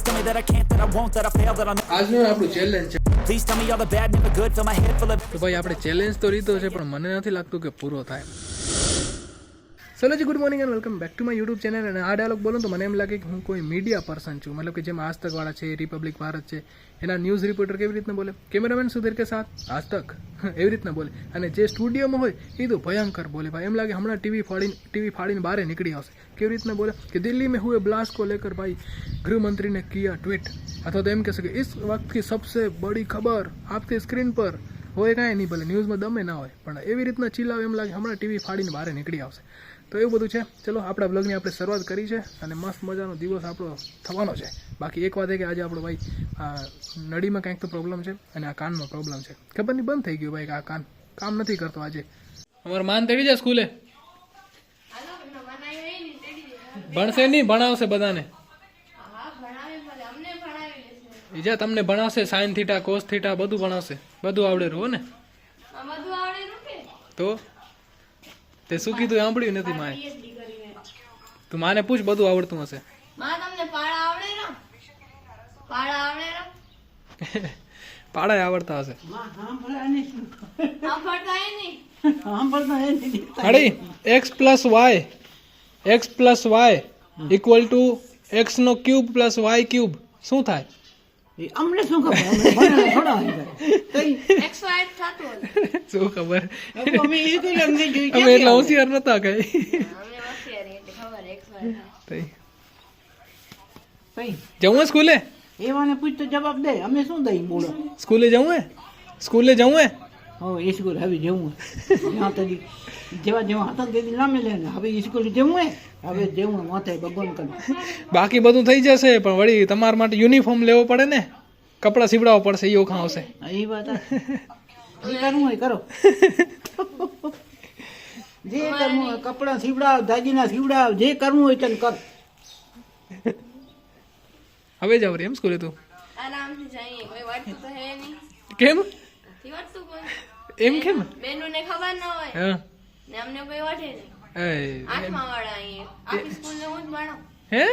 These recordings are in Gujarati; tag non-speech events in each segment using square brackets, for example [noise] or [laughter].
Please tell me that I can't, that I won't, that I fail, that I'll આજનું આપણું ચેલેન્જ છે Please tell me all the bad, never good. Fill my head full of તો ભાઈ આપણે ચેલેન્જ તો લીધો છે પણ મને નથી લાગતું કે પૂરો થાય સલોજી good morning and welcome back to my YouTube channel અને આ ડાયલોગ બોલું તો મને એમ લાગે કે હું કોઈ મીડિયા પર્સન છું. મતલબ કે જેમ આજતકવાળા છે રિપબ્લિક ભારત છે, એના ન્યૂઝ રિપોર્ટર કેવી રીતના બોલે? કેમેરામેન સુધીર કે સાથ? આજતક [laughs] એવી રીતના બોલે. અને જે સ્ટુડિયોમાં હોય, એ તો ભયંકર બોલે ભાઈ. એમ લાગે હમણાં ટીવી ફાડીને ટીવી ફાડીને બહાર નીકળી આવશે. કેવી રીતના બોલે? કે દિલ્હી મેં હુએ બ્લાસ્ટ કો લેકર ભાઈ, ગૃહમંત્રીને કિયા ટ્વીટ અથવા તો એમ કહી શકે, ઇસ વક્ત કી સબસે બડી ખબર આપકી સ્ક્રીન પર હોય કાંઈ નહીં ભલે ન્યૂઝમાં દમે ના હોય પણ એવી રીતના ચીલાવ એમ લાગે હમણાં ટીવી ફાડીને બહાર નીકળી આવશે. તો એવું બધું છે. ચલો આપણા બ્લોગની આપણે શરૂઆત કરી છે અને મસ્ત મજાનો દિવસ આપણો થવાનો છે. બાકી એક વાત એ કે આજે આપણો ભાઈ આ નડીમાં કાંઈક તો પ્રોબ્લેમ છે અને આ કાનમાં પ્રોબ્લેમ છે. ખબર નહીં બંધ થઈ ગયું ભાઈ કે આ કાન કામ નથી કરતો આજે. અમારું માન તેડી જાય સ્કૂલે. ભણશે નહીં ભણાવશે બધાને. ઈજા તમને ભણાવશે સાઇન થીટા કોસ થીટા બધું ભણાવશે. બધું આવડે રહો ને? તો? તે શું કીધું? એ સાંભળ્યું નથી માએ તું માને પૂછ બધું આવડતું હશે. પાડા [laughs] આવડતા હશે. અડી x plus y x plus y equal to x no cube plus Y cube શું થાય? અમને શું ખબર? શું ખબર? અમે એ એટલા હોશિયાર નતા કઈ. જવું સ્કૂલે સ્કૂલે? એવાને પૂછતો જવાબ દે. અમે શું દઈ બોલો? સ્કૂલે જવું હે? સ્કૂલે જવું હે? હવે સ્કૂલ હવે જવું જ્યાં તરી જેવા જેવા હતા તેથી નામે લે ને હવે સ્કૂલ જવું હે. હવે જવું માથે ભગવાન કરે. બાકી બધું થઈ જશે પણ વળી તમારા માટે યુનિફોર્મ લેવો પડે ને? કપડાં સીવડાવવા પડશે એ ઓખા આવશે. એ વાત કરવું હોય કરો. જે કરવું હોય કપડાં સીવડાવ દાગીના સીવડાવ જે કરવું હોય તને કર. હવે જાવ રે એમ સ્કૂલે તું? આરામથી જઈએ કોઈ વાત તો હે નહીં. કેમ? એમ કેમ? બેનોને ખબર ન હોય. હા. ને અમને કોઈ વાટે નહીં. આઠમા વાળા અહીંયા આખી સ્કૂલને હું જ ભણો. હે?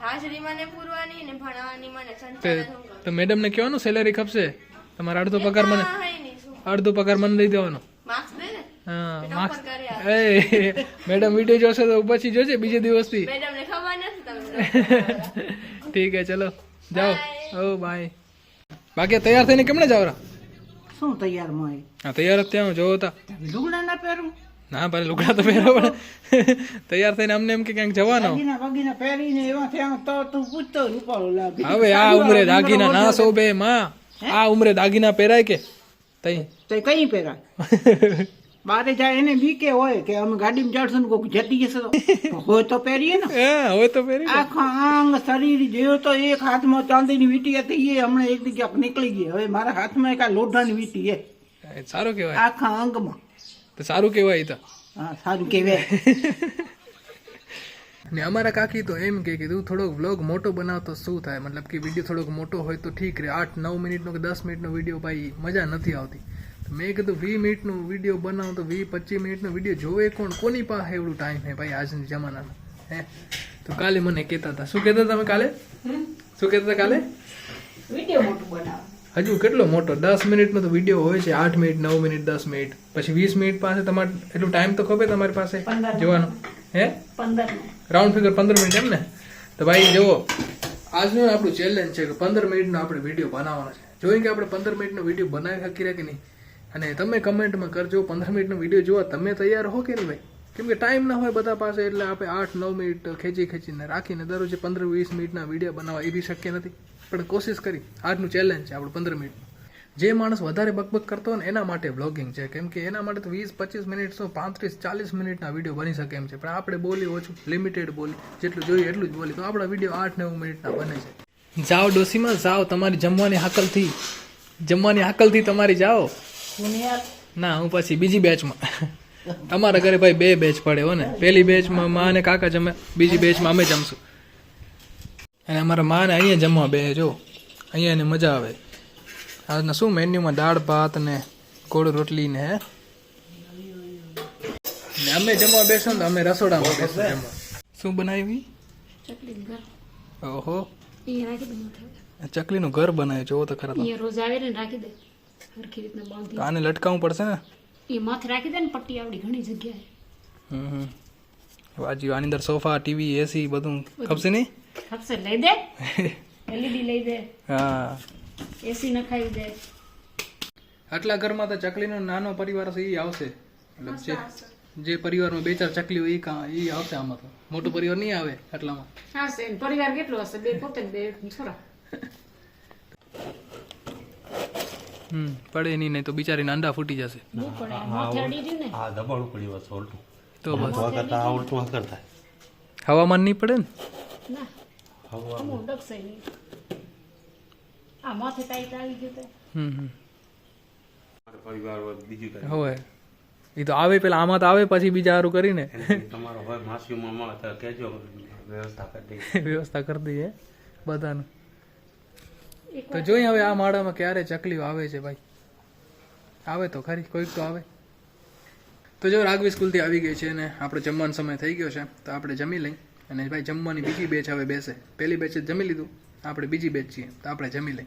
હાજરી મને પૂરવાની ને ભણવાની મને સંચાલન તો મેડમ ને કહેવાનું સેલેરી ખપશે. તમારો અડધો પગાર મને અડધો પગાર મને દઈ દેવાનો. માર્ક્સ દે ને? હા માર્ક્સ એ મેડમ વીડિયો જોશે તો પછી જોજે બીજે દિવસથી. ને [laughs] ઠીક હે ચલો. જાઓ. ઓ બાય બાકી તૈયાર થઈને કેમણે જાવ રા? શું તૈયારમાં હા તૈયાર જ ત્યાં જોવો તા. લુગડા ના પહેરું? ના ભલે લુગડા તો પહેરો પણ. તૈયાર થઈને અમને એમ કે ક્યાંક જવાનો. દાગીના પહેરીને એવા થયા તો તું પૂછતો રૂપાળો લાગે. હવે આ ઉમરે દાગીના ના શોભે માં. આ ઉમરે દાગીના પહેરાય કે? તઈ. તઈ કઈ પહેરાય? [laughs] બારે જાય એને બીકે હોય કે અમે ગાડીમાં ચડશું ને કોઈક જતી જશે [laughs] હોય તો પહેરીએ ને. હોય તો પહેરી. આખા આંગ શરીર જેવો તો એક હાથમાં ચાંદીની વીટી હતી એ હમણાં એક જગ્યા ક્યાંક નીકળી ગઈ. હવે મારા હાથમાં એક આ લોઢાની વીંટી છે. એ સારું કહેવાય. આખા અંગમાં તો સારું કહેવાય તો. હા સારું કહેવાય. [laughs] ને અમારા કાકી તો એમ કે તું થોડોક વ્લોગ મોટો બનાવતો શું થાય? મતલબ કે વીડિયો થોડોક મોટો હોય તો ઠીક રહે. આઠ નવ મિનિટનો કે દસ મિનિટનો વીડિયો ભાઈ મજા નથી આવતી. મેં કીધું વી મિનિટનો વીડિયો બનાવો તો વી પચીસ મિનિટનો વીડિયો જોવે કોણ? કોની પાસે એવડું ટાઈમ હે ભાઈ આજની જમાનામાં? હે? તો કાલે મને કહેતા હતા. શું કહેતા તમે કાલે? શું કહેતા હતા કાલે? વીડિયો મોટો બનાવો. હજુ કેટલો મોટો? દસ મિનિટનો તો વીડિયો હોય છે. આઠ મિનિટ નવ મિનિટ દસ મિનિટ. પછી વીસ મિનિટ પાસે તમારે એટલું ટાઈમ તો ખબર તમારી પાસે. જોવાનો. હે? રાઉન્ડ ફિગર પંદર મિનિટ એમ ને? તો ભાઈ જુઓ આજનું આપણું ચેલેન્જ છે કે પંદર મિનિટનો આપણે વીડિયો બનાવવાનો છે. જોઈએ કે આપણે પંદર મિનિટનો વીડિયો બનાવી શકીએ કે નહીં? અને તમે કમેન્ટમાં કરજો, પંદર મિનિટનો વીડિયો જોવા તમે તૈયાર હો કે નહીં ભાઈ? કેમ કે ટાઈમ ના હોય બધા પાસે, એટલે આપણે આઠ, નવ મિનિટ ખેંચી ખેંચીને રાખીને દરરોજ પંદર, વીસ મિનિટના વીડિયો બનાવવા એ બી શક્ય નથી. પણ કોશિશ કરી. આજનું ચેલેન્જ છે આપણું પંદર મિનિટનું. જે માણસ વધારે બકબક કરતો હોય ને એના માટે બ્લોગિંગ છે. કેમ કે એના માટે તો વીસ, પચીસ મિનિટ શું, પાંત્રીસ, ચાલીસ મિનિટના વીડિયો બની શકે એમ છે. પણ આપણે બોલી ઓછું લિમિટેડ બોલી, જેટલું જોઈએ એટલું જ બોલી. તો આપણા વીડિયો આઠ, નવ મિનિટના બને છે. જાઓ ડોસીમાં, જાઓ, તમારી જમવાની હાકલથી. જમવાની હાકલથી તમારી જાઓ. ના હું પછી બીજી બેચમાં તમારા ઘરે ભાઈ બે બેચ પડે હો ને. પહેલી બેચમાં મા અને કાકા જમે બીજી બેચમાં અમે જમશું. અને અમારા માને અહીંયા જમવા બે જો. અહીંયા એને મજા આવે. આજના શું મેન્યુમાં? દાળ ભાત ને ગોળ રોટલી ને હે? ને અમે જમવા બેસો ને અમે રસોડામાં બેસો જમવા. શું બનાવી? ઓહો. ચકલીનું ઘર બનાવ્યું જોવો તો ખરા રોજ આવે ને રાખી દે. સરખી રીતના બાંધી આને લટકાવવું પડશે ને? એ માથે રાખી દે ને પટ્ટી આવડી ઘણી જગ્યાએ. હમ વાજી આની અંદર સોફા ટીવી એસી બધું ખપશે નહીં? ખપશે. લઈ દે. [laughs] એલઈડી લઈ દે. હા. એસી નખાવી દે. આટલા ઘરમાં તો ચકલીનો નાનો પરિવાર છે એ આવશે. મતલબ જે જે પરિવારમાં બે ચાર ચકલી હોય એ આવશે આમાં તો. મોટો પરિવાર નહીં આવે આટલામાં. હા પરિવાર કેટલો હશે? બે પોતે બે છોરા. [laughs] હમ પડે નહીં નહીં તો બિચારીને અંડા ફૂટી જશે. હા દબાણ પડી તો બસ. હવામાન નહીં પડે ને? ના. હવા અમુક ડગશે નહીં. આ માથે ટાઈટ આવી ગયું હમ હમ. પરિવાર બીજું કઈ. હવે એ તો આવે પેલા આમાં તો આવે પછી બીજા સારું કરીને. તમારો હોય તો વ્યવસ્થા કરી દઈએ. વ્યવસ્થા કરી દઈએ. બધાનું. તો જોઈએ હવે આ માળામાં ક્યારે ચકલીઓ આવે છે ભાઈ. આવે તો ખરી, કોઈક તો આવે. તો જો રાઘવી સ્કૂલથી આવી ગઈ છે અને આપણે જમવાનો સમય થઈ ગયો છે, તો આપણે જમી લઈ અને ભાઈ જમવાની બીજી બેચ હવે બેસે. પહેલી બેચે જમી લીધું, આપણે બીજી બેચ છીએ, તો આપણે જમી લઈ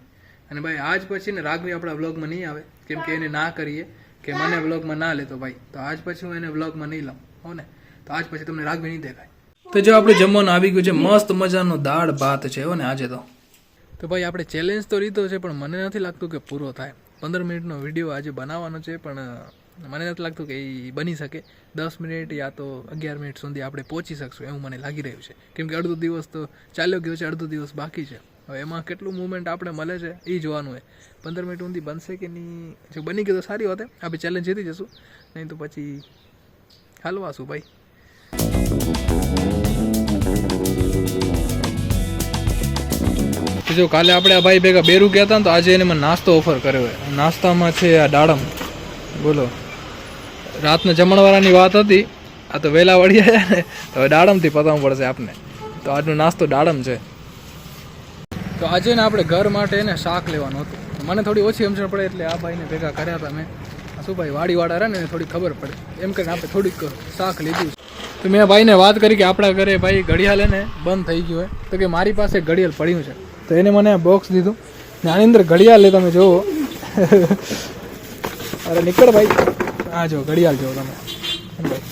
અને ભાઈ આજ પછી ને રાઘવી આપણા વ્લોગમાં નહીં આવે, કેમ કે એને ના કરીએ, કે મને વ્લોગમાં ના લેતો ભાઈ. તો આજ પછી હું એને વ્લોગમાં નહીં લઉં હો ને? તો આજ પછી તમને રાઘવી નહીં દેખાય. તો જો આપણે જમવાનું આવી ગયું છે, મસ્ત મજાનો દાળ ભાત છે, હો ને, આજે તો. તો ભાઈ આપણે ચેલેન્જ તો લીધો છે, પણ મને નથી લાગતું કે પૂરો થાય. પંદર મિનિટનો વીડિયો આજે બનાવવાનો છે, પણ મને નથી લાગતું કે એ બની શકે. દસ મિનિટ યા તો અગિયાર મિનિટ સુધી આપણે પહોંચી શકશું એવું મને લાગી રહ્યું છે. કેમ કે અડધો દિવસ તો ચાલ્યો ગયો છે, અડધો દિવસ બાકી છે. હવે એમાં કેટલું મુવમેન્ટ આપણે મળે છે, એ જોવાનું હોય. પંદર મિનિટ સુધી બનશે કે નહીં? જો બની ગયું તો સારી વાત આપણે ચેલેન્જ જીતી જશું. નહીં તો પછી હાલવાશું ભાઈ? જો કાલે આપણે આ ભાઈ ભેગા બેરું ગયા હતા ને તો આજે એને મને નાસ્તો ઓફર કર્યો નાસ્તામાં છે આ દાડમ. બોલો. રાતના જમણવાળાની વાત હતી. આ તો વહેલા વળી આવ્યા ને. તો હવે દાડમથી પતાવવું પડશે આપને. તો આજનો નાસ્તો દાડમ છે. તો આજે ને આપણે ઘર માટે એને શાક લેવાનું હતું. મને થોડી ઓછી સમજણ પડે એટલે આ ભાઈને ભેગા કર્યા હતા મેં. શું ભાઈ, વાડીવાળા રહે ને એને થોડી ખબર પડે. એમ કરીને આપણે થોડીક શાક લીધું તો મેં ભાઈને વાત કરી કે આપણા ઘરે ભાઈ ઘડિયાળ એને બંધ થઈ ગયું હોય. તો કે મારી પાસે ઘડિયાળ પડ્યું છે. તો એને મને બોક્સ દીધું. ને આની અંદર ઘડિયાળ લે તમે જુઓ અરે નીકળ ભાઈ. હા જો ઘડિયાળ જુઓ તમે. ભાઈ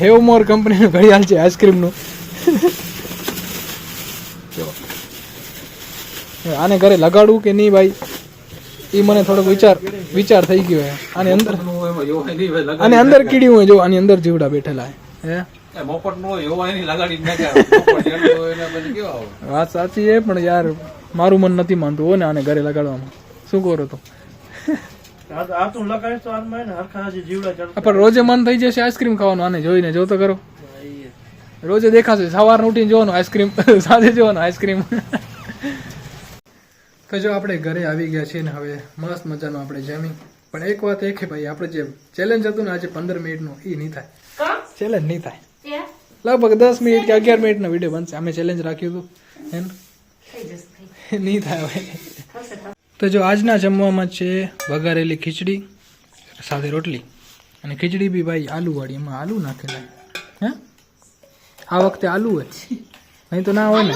હેવ મોર કંપનીનું ઘડિયાળ છે આઈસ્ક્રીમનું. જો. આને ઘરે લગાડવું કે નહીં ભાઈ? એ મને થોડોક વિચાર વિચાર થઈ ગયો આની અંદર આની અંદર કીડી હોય જો આની અંદર જીવડા બેઠેલા હે? વાત સાચી છે પણ યાર મારું મન નથી માનતું હો ને આને ઘરે લગાડવામાં. શું કરો તો? પણ રોજે મન થઈ જશે આઈસ્ક્રીમ ખાવાનું આને જોઈને જો તો કરો. રોજે દેખાશે સવારનું ઉઠીને જોવાનું આઈસ્ક્રીમ [laughs] સાંજે જોવાનું આઈસ્ક્રીમ. તો જો આપણે ઘરે આવી ગયા છીએ ને હવે મસ્ત મજાનું આપણે જમી પણ એક વાત એ કે ભાઈ આપણે જે ચેલેન્જ હતું ને આજે પંદર મિનિટનું એ નહીં થાય. ચેલેન્જ નહીં થાય. લગભગ દસ મિનિટ કે અગિયાર મિનિટનો વીડિયો બનશે. અમે ચેલેન્જ રાખ્યું હતું. એમ નહીં થાય હવે. તો જો આજના જમવામાં છે વઘારેલી ખીચડી સાથે રોટલી. અને ખીચડી બી ભાઈ આલુવાળી એમાં આલુ નાખેલા. હે? આ વખતે આલુ હોય નહીં તો ના હોય ને?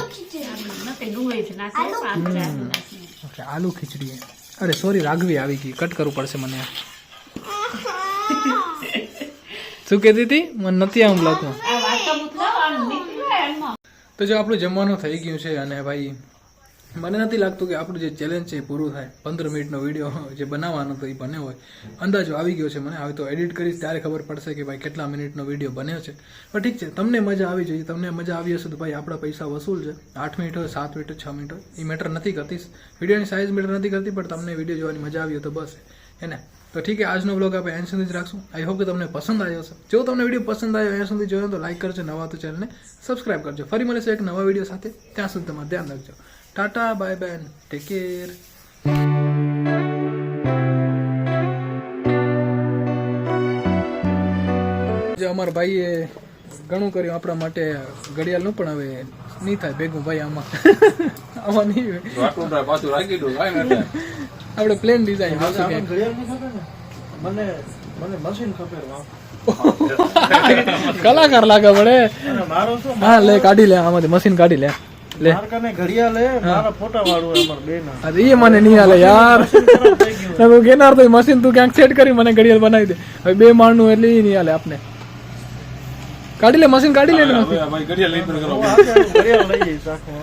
ઓકે આલુ ખીચડી. અરે સોરી રાઘવી આવી ગઈ. કટ કરવું પડશે મને. શું કહેતી હતી? મને નથી આમ લાગતું. તો જો આપણું જમવાનું થઈ ગયું છે અને ભાઈ મને નથી લાગતું કે આપણું જે ચેલેન્જ છે એ પૂરું થાય. પંદર મિનિટનો વીડિયો જે બનાવવાનો હતો એ બન્યો હોય. અંદાજો આવી ગયો છે મને. હવે તો એડિટ કરીશ ત્યારે ખબર પડશે કે ભાઈ કેટલા મિનિટનો વીડિયો બન્યો છે. પણ ઠીક છે તમને મજા આવી જોઈએ. તમને મજા આવી હશે તો ભાઈ આપણા પૈસા વસૂલ છે. આઠ મિનિટ હોય સાત મિનિટ હોય છ મિનિટ હોય. એ મેટર નથી કરતી. વિડીયોની સાઇઝ મેટર નથી કરતી પણ તમને વીડિયો જોવાની મજા આવી હોય તો બસ. હે ને? તો ઠીક છે આજનો બ્લોગ આપણે અહીં સુધી જ રાખશું. આઈ હોપ કે તમને પસંદ આવ્યો હશે. જો તમને વીડિયો પસંદ આવ્યો અહીંયા સુધી જોયો તો લાઈક કરજો નવા તો ચેનલને સબસ્ક્રાઈબ કરજો. ફરી મળીશું એક નવા વીડિયો સાથે. ત્યાં સુધી તમારે ધ્યાન રાખજો. Tata bye bye take care જે અમારા ભાઈએ ઘણું કર્યું આપણા માટે ઘડિયાળનું પણ હવે નહીં થાય. ભેગું ભાઈ આમાં. આમાં નહીં આપણે પ્લેન ડિઝાઇન ઘડિયાળ નહીં ખબર ને મને મને મશીન ખપે કલાકાર લાગે પડે. મારો શું હા લે કાઢી લે આમાંથી મશીન કાઢી લે. લે. કને ઘડિયાળ લે મારા ફોટા વાળું અમાર બેના. અરે એ મને નહીં આલે યાર. હું [laughs] કેનાર તો મશીન તું ક્યાંક સેટ કરી મને ઘડિયાળ બનાવી દે. હવે બે માળનું એટલે એ નહીં આલે આપને. કાઢી લે મશીન કાઢી લે ને મશીન ઘડિયાળ લઈ જઈશ આખું.